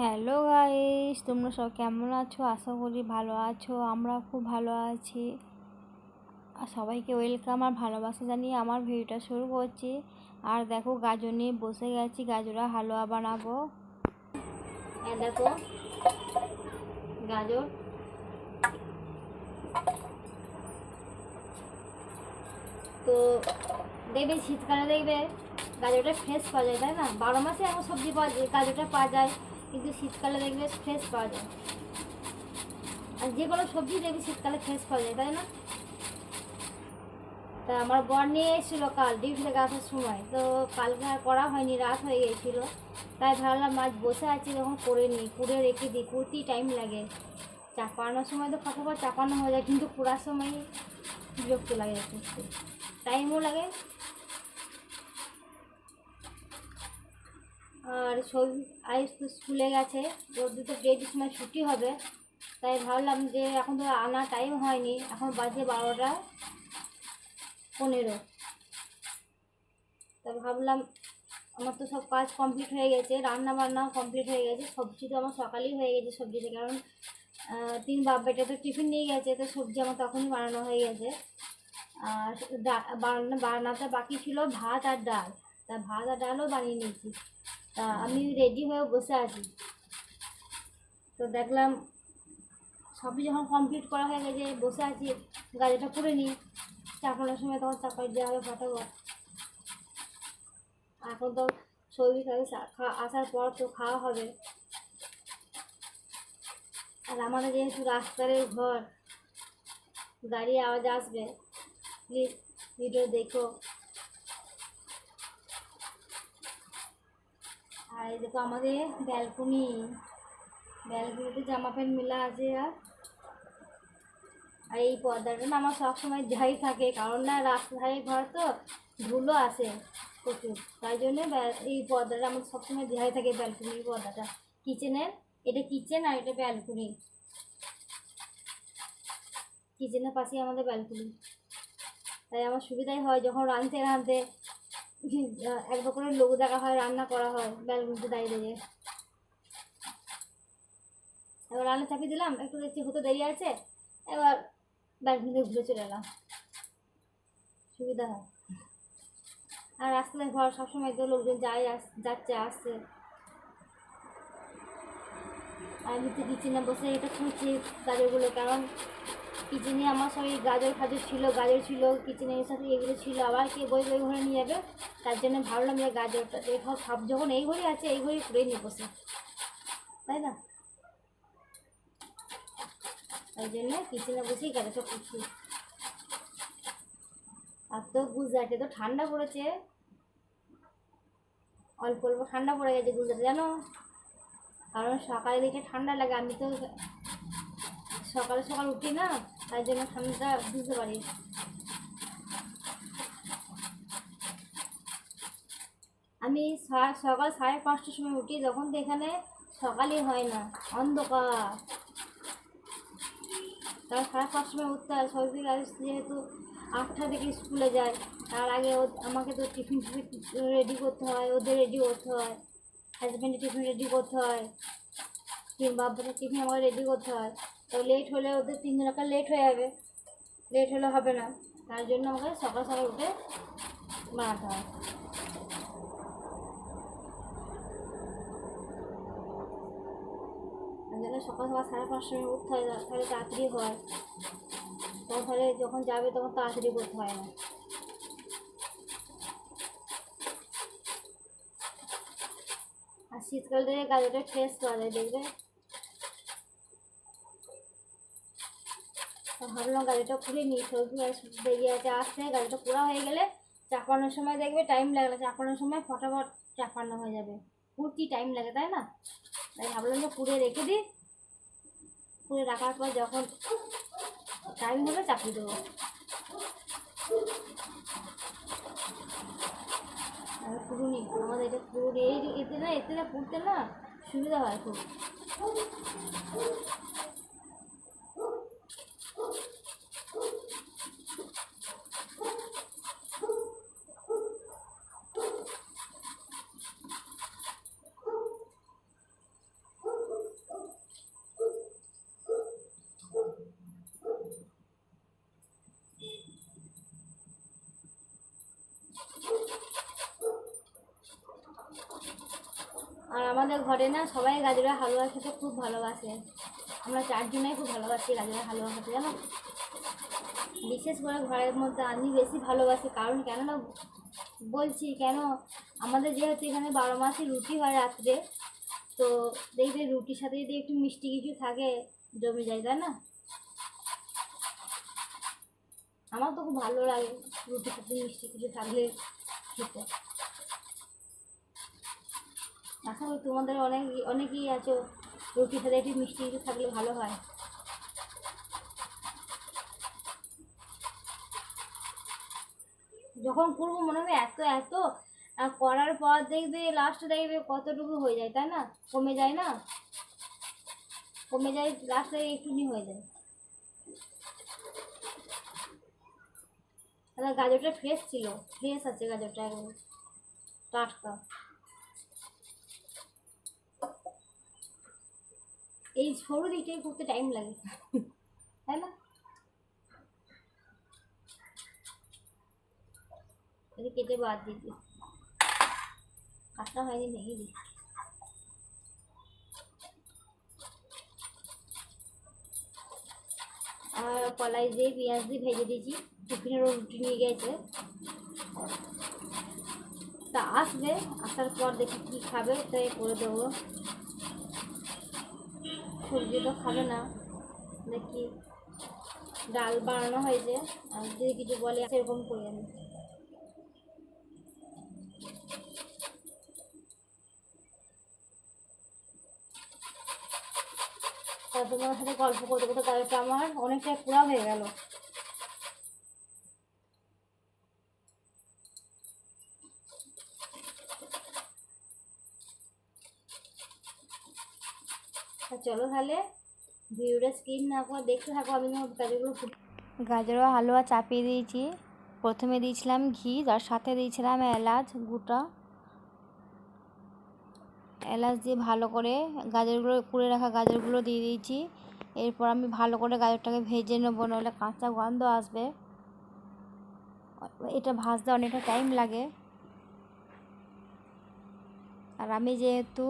Hello guys, তোমরা সব কেমন আছো? আশা করি ভালো আছো আমরা খুব ভালো আছি। আর সবাইকে ওয়েলকাম আর ভালোবাসা জানিয়ে আমার ভিডিওটা শুরু করছি। আর দেখো, গাজর নিয়ে বসে গেছি গাজরা হালুয়া বানাবো। হ্যাঁ দেখো, গাজর। তো দেখবে, শীতকালে দেখবে গাজরটা ফ্রেশ পাওয়া যায়, তাই না? বারো মাসে এমন সবজি পাওয়া যায়, গাজরটা পাওয়া যায়। কিন্তু শীতকালে দেখবে ফ্রেশ পাওয়া যায়। আর যে কোনো সবজি দেখবে শীতকালে ফ্রেশ পাওয়া যায়, তাই না? তা আমার বর নিয়ে এসেছিল কাল ডিউটি থেকে আসার সময়। তো কালকে আর করা হয়নি, রাত হয়ে গেছিল। তাই ভাবলাম মাছ বসে আছি, তখন করে নিই। কুড়ে রেখে দিই কুড়তেই টাইম লাগে। চাপানোর সময় তো ফটাফট চাপানো হয়ে যায়, কিন্তু কুড়ার সময় বিরক্ত লাগে টাইমও লাগে আর সব আয়ুষ তো স্কুলে গেছে। ওর দুটো ডেটের সময় ছুটি হবে। তাই ভাবলাম যে এখন তো আনা টাইম হয়নি। এখন বাজে বারোটা পনেরো। তা ভাবলাম আমার তো সব কাজ কমপ্লিট হয়ে গেছে রান্না বান্নাও কমপ্লিট হয়ে গেছে, সবজি তো আমার সকালেই হয়ে গেছে সবজিটা কারণ তিন বাপ বেটা তো টিফিন নিয়ে গেছে, তো সবজি আমার তখনই বানানো হয়ে গেছে। আর বানাতে বাকি ছিল ভাত আর ডাল। তা ভাত আর ডালও বানিয়ে নিয়েছি। তা আমি রেডি হয়ে বসে আছি। তো দেখলাম সবই যখন কমপ্লিট করা হয়ে গেছে, বসে আছি, গাড়িটা করে নিই। চাপানোর সময় তখন চাপাই দেওয়া হবে ফটাফট এখন তো সবজি খাবে আসার পর তো খাওয়া হবে। আর আমাদের যেহেতু রাস্তার ঘর গাড়ি আওয়াজ আসবে। প্লিজ ভিডিও দেখো। আর এই দেখো আমাদের ব্যালকনি। ব্যালকনিতে জামা প্যান্ট মেলা আছে আর। আর এই পর্দাটা না আমার সবসময় যাই থাকে, কারণ না রাস্তায় ঘর তো ধুলো আসে প্রচুর। তাই জন্যে এই পর্দাটা আমার সবসময় দেখাই থাকে ব্যালকনির পর্দাটা। কিচেনের, এটা কিচেন আর এটা ব্যালকনি। কিচেনের পাশেই আমাদের ব্যালকনি। তাই আমার সুবিধাই হয় যখন রাঁধতে রাঁধতে একবার করে লোক দেখা হয়, রান্না করা হয় ব্যালকনিতে দাঁড়িয়ে দাঁড়িয়ে। এবার রান্না চাপিয়ে দিলাম, একটু দেখছি হতে দেরি আছে, এবার ব্যালকনিতে ঘুরে চলে এলাম। সুবিধা হয়। আর রাস্তায় ঘর সবসময় তো লোকজন আস, যাচ্ছে, আসছে। আর আমি তো না বসে এটা খুঁজছি গাজরগুলো কারণ কিচেনে আমার সব এই গাজর ফাজর ছিল, গাজর ছিল, কিচেনে সাথে এগুলো ছিল। আবার কে বই বই ঘরে নিয়ে যাবে? তার জন্য ভাবলাম যে গাজরটা দেখো সব যখন এই ঘরে আছে, এই ঘরে করে নিয়ে বসে। তাই না? তাই জন্য কিচেনে বসেই গাজরটা খুঁজছি আর তো গুজরাটে তো ঠান্ডা পড়েছে। অল্প অল্প ঠান্ডা পড়ে গেছে গুজরাটে, জানো? কারণ সকালে দেখে ঠান্ডা লাগে, আমি তো সকালে সকাল উঠি না। তাই জন্য ঠান্ডাটা বুঝতে পারি। আমি সকাল সাড়ে পাঁচটার সময় উঠি তখন তো এখানে সকালই হয় না, অন্ধকার। তার সাড়ে পাঁচটার সময় উঠতে হয় সবজি যেহেতু আটটা থেকে স্কুলে যায়, তার আগে আমাকে তো টিফিন টিফিন রেডি করতে হয়, ওদের রেডি করতে হয় হাজব্যান্ডের টিফিন রেডি করতে হয়, কিংবা টিফিন আমাকে রেডি করতে হয়। তো লেট হলে ওদের তিন জনকা লেট হয়ে যাবে। লেট হলে হবে না। তার জন্য আমাকে সকাল সকাল উঠে বানাতে হয়। জন্য সকাল সকাল সাড়ে পাঁচটার সময় উঠতে হয় তাহলে তাড়াতাড়ি হয়। তাহলে যখন যাবে তখন তাড়াতাড়ি করতে হয় না। আর শীতকাল থেকে গাজরটা ফ্রেশ পাওয়া যায়, দেখবে? ভাবলাম গাড়িটা খুলে নিই সবজি বেরিয়ে আছে আসতে গাড়িটা পুরা হয়ে গেলে চাপানোর সময় দেখবে টাইম লাগে না, চাপানোর সময় ফটাফট চাপানো হয়ে যাবে। কুড়তি টাইম লাগে তাই না? তাই ভাবলাম যে পুড়ে রেখে দিই। পুড়ে রাখার পর যখন টাইম হবে চাপিয়ে দেবো। পুরুনি আমাদের এটা পুরুনি এই এতে না এতে না পুড়তে না সুবিধা হয় খুব আর আমাদের ঘরে না সবাই গাজরের হালুয়া খেতে খুব ভালোবাসে। আমরা চারজনেই খুব ভালোবাসি গাজরের হালুয়া খেতে, জানো? বিশেষ করে ঘরের মধ্যে আমি বেশি ভালোবাসি, কারণ কেননা বলছি কেন, আমাদের যেহেতু এখানে বারো মাসই রুটি হয় রাত্রে, তো দেখবে রুটির সাথে যদি একটু মিষ্টি কিছু থাকে, জমে যায়, তাই না? আমার তো খুব ভালো লাগে রুটির সাথে মিষ্টি কিছু থাকলে খেতে। আশা করি তোমাদের অনেক অনেকেই আছো। রুটির সাথে একটু মিষ্টি কিছু থাকলে ভালো হয়। যখন করব মনে হবে এত এত করার পর দেখবে লাস্টে দেখবে কতটুকু হয়ে যায়, তাই না? কমে যায় না? কমে যায় লাস্টে একটুনি হয়ে যায়। আর গাজরটা ফ্রেশ ছিল। ফ্রেশ আছে গাজরটা টাটকা। এই সরু দিকটাই করতে টাইম লাগে। তাই না? কেটে বাদ দিচ্ছি কাটটা হয়নি, ভেঙে দিই। আর কলাই দিয়ে পেঁয়াজ দিয়ে ভেজে দিয়েছি। টিফিনেরও রুটি নিয়ে গেছে। তা আসবে, আসার পর দেখি কী খাবে, তাই করে দেবো। সবজি তো খাবে না। দেখি ডাল বানানো হয়েছে। আর যদি কিছু বলে, সেরকম করি আমি। তোমার সাথে গল্প করতে করতে গাড়িটা আমার অনেকটা পুরা হয়ে গেল। তা চলো তাহলে ভিডিওটা স্কিপ না করে দেখতে থাকো, আমি গাজরগুলো গাজর হালুয়া চাপিয়ে দিয়েছি। প্রথমে দিয়েছিলাম ঘি, তার সাথে দিয়েছিলাম এলাচ গোটা এলাচ দিয়ে ভালো করে গাজরগুলো, কুড়ে রাখা গাজরগুলো দিয়ে দিয়েছি। এরপর আমি ভালো করে গাজরটাকে ভেজে নেব নাহলে কাঁচা গন্ধ আসবে। এটা ভাজতে অনেকটা টাইম লাগে। আর আমি যেহেতু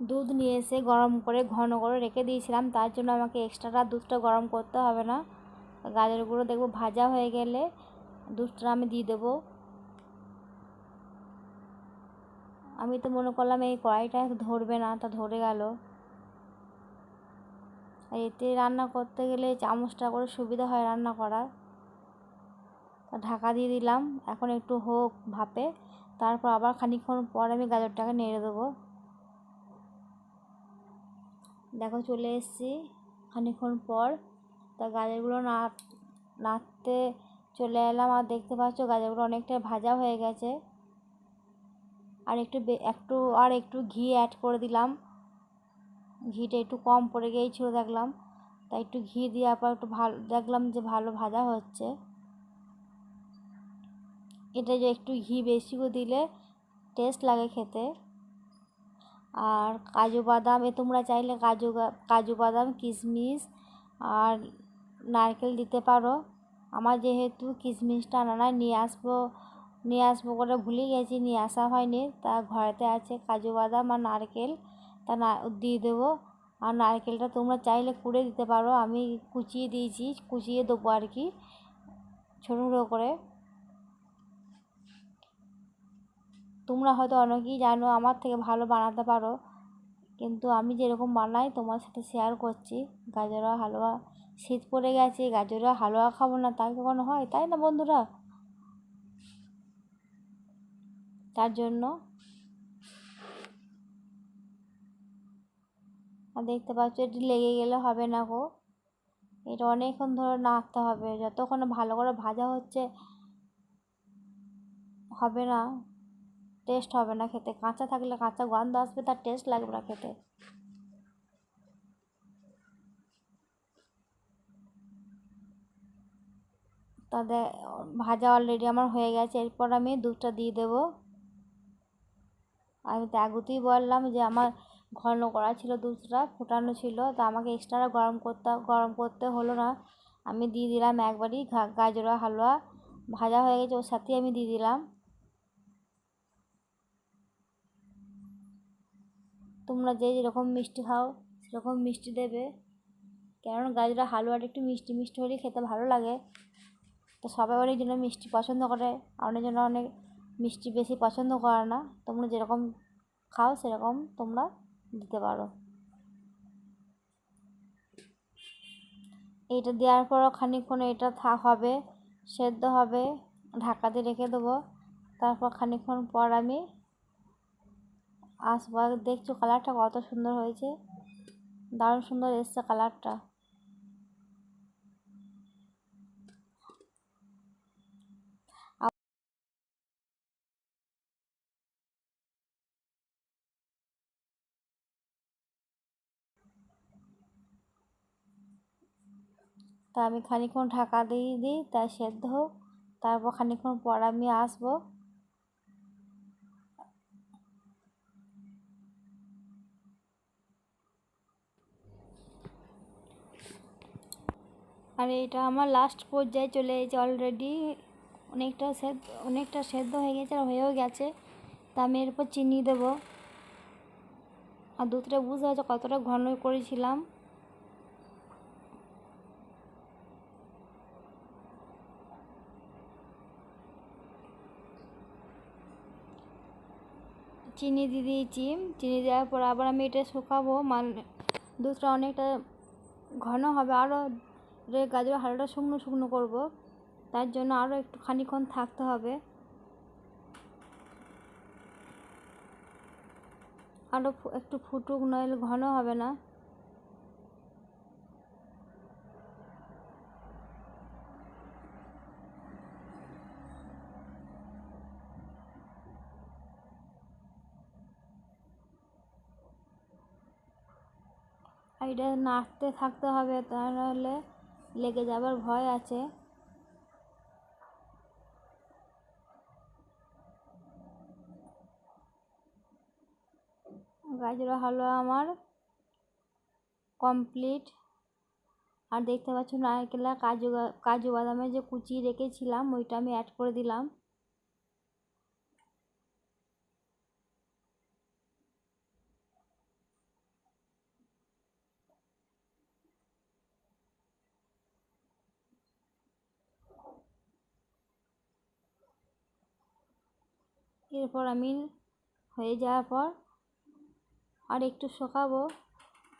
দুধ নিয়ে এসে গরম করে ঘন করে রেখে দিয়েছিলাম। তার জন্য আমাকে এক্সট্রাটা দুধটা গরম করতে হবে না। গাজরগুলো দেখব ভাজা হয়ে গেলে দুধটা আমি দিয়ে দেবো। আমি তো মনে করলাম এই কড়াইটা ধরবে না, তা ধরে গেল। আর এতে রান্না করতে গেলে চামচটা করে সুবিধা হয় রান্না করার। তা ঢাকা দিয়ে দিলাম। এখন একটু হোক ভাপে। তারপর আবার খানিকক্ষণ পর আমি গাজরটাকে নেড়ে দেবো। দেখো চলে এসেছি। খানিকক্ষণ পর তা গাজরগুলো না, নাড়তে চলে এলাম আর দেখতে পাচ্ছ গাজরগুলো অনেকটা ভাজা হয়ে গেছে। আর একটু একটু, আর একটু ঘি অ্যাড করে দিলাম। ঘিটা একটু কম পড়ে গিয়েছিল দেখলাম। তাই একটু ঘি দেওয়ার পর একটু ভালো, দেখলাম যে ভালো ভাজা হচ্ছে। এটা যে একটু ঘি বেশি করে দিলে টেস্ট লাগে খেতে। আর কাজু বাদাম, এ তোমরা চাইলে কাজু কাজু বাদাম, কিশমিশ আর নারকেল দিতে পারো। আমার যেহেতু কিশমিশটা আনা নয় নিয়ে আসব নিয়ে আসব করে ভুলে গেছি, নিয়ে আসা হয়নি। তা ঘরেতে আছে কাজু বাদাম আর নারকেল, তা না, দিয়ে দেবো। আর নারকেলটা তোমরা চাইলে কুড়ে দিতে পারো। আমি কুচিয়ে দিয়েছি, কুচিয়ে দেবো আর কি, ছোটো ছোটো করে। তোমরা হয়তো অনেকেই জানো, আমার থেকে ভালো বানাতে পারো। কিন্তু আমি যেরকম বানাই, তোমার সাথে শেয়ার করছি। গাজরা হালুয়া শীত পড়ে গেছে গাজরা হালুয়া খাব না, তাই কখনো হয়? তাই না বন্ধুরা? তার জন্য আর দেখতে পাচ্ছ, এটি লেগে গেলে হবে না গো। এটা অনেকক্ষণ ধরে নাড়তে হবে। যতক্ষণ ভালো করে ভাজা হচ্ছে, হবে না। টেস্ট হবে না খেতে। কাঁচা থাকলে কাঁচা গন্ধ আসবে, তার টেস্ট লাগবে না খেতে। তাদের ভাজা অলরেডি আমার হয়ে গেছে, এরপর আমি দুধটা দিয়ে দেবো। আমি তো আগুতেই বললাম যে আমার ঘন করা ছিল দুধটা, ফোটানো ছিল, তা আমাকে এক্সট্রা গরম করতে গরম করতে হলো না। আমি দিয়ে দিলাম একবারই গাজরা হালুয়া। ভাজা হয়ে গেছে, ওর সাথেই আমি দিয়ে দিলাম। তোমরা যে যেরকম মিষ্টি খাও, সেরকম মিষ্টি দেবে। কেননা গাজরা হালুয়াটা একটু মিষ্টি মিষ্টি হলেই খেতে ভালো লাগে। তো সবাই অনেক জন্য মিষ্টি পছন্দ করে, আর অনেক মিষ্টি বেশি পছন্দ করে না। তোমরা যেরকম খাও, সেরকম তোমরা দিতে পারো। এইটা দেওয়ার পরও খানিকক্ষণ এটা থা, হবে, সেদ্ধ হবে ঢাকা দিয়ে রেখে দেবো। তারপর খানিকক্ষণ পর আমি আর দেখছ কালারটা কত সুন্দর হয়েছে? দারুণ সুন্দর এসছে কালারটা তা আমি খানিকক্ষণ ঢাকা দিয়ে দিই তাই সেদ্ধ হোক। তারপর খানিকক্ষণ পর আমি আসব। আর এটা আমার লাস্ট পর্যায়ে চলে এসেছে অলরেডি অনেকটা সেদ্ধ অনেকটা সেদ্ধ হয়ে গেছে আর হয়েও গেছে। তা আমি এরপর চিনি দেবো। আর দুধটা বুঝতে হচ্ছে কতটা ঘন করেছিলাম। চিনি দিয়ে দিয়েছি। চিনি দেওয়ার পর আবার আমি এটা শুকাবো। মানে দুধটা অনেকটা ঘন হবে। আরও রে গাজর হালুয়াটা শুকনো শুকনো করব, তার জন্য আরও একটু খানিক্ষণ থাকতে হবে। আরও একটু ফুটুক, নইলে ঘন হবে না। এটা নাড়তে থাকতে হবে তা নাহলে লেগে যাবার ভয় আছে। গাজর হালুয়া আমার কমপ্লিট আর দেখতে পাচ্ছ নারকেলা, কাজু কাজু বাদামের যে কুচি রেখেছিলাম, ওইটা আমি অ্যাড করে দিলাম। এরপর আমি হয়ে যাওয়ার পর আর একটু শুকাবো,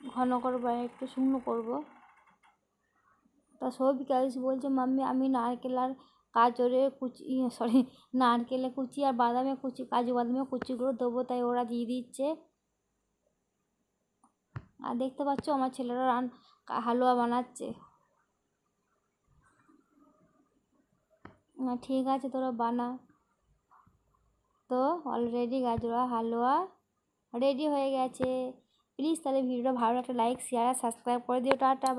ঘন করব আর একটু শুকনো করব। তা সৌভিক আয়ুষ বলছে, মাম্মি, আমি নারকেল আর গাজরের কুচি সরি নারকেলে কুচি আর বাদামে কুচি, কাজু বাদামে কুচিগুলো দেবো, তাই ওরা দিয়ে দিচ্ছে। আর দেখতে পাচ্ছ, আমার ছেলেরা রান হালুয়া বানাচ্ছে। ঠিক আছে, তোরা বানা। তো অলরেডি গাজরা হালুয়া রেডি হয়ে গেছে। প্লিজ তাহলে ভিডিওটা ভালো একটা লাইক শেয়ার আর সাবস্ক্রাইব করে দিও। টাটা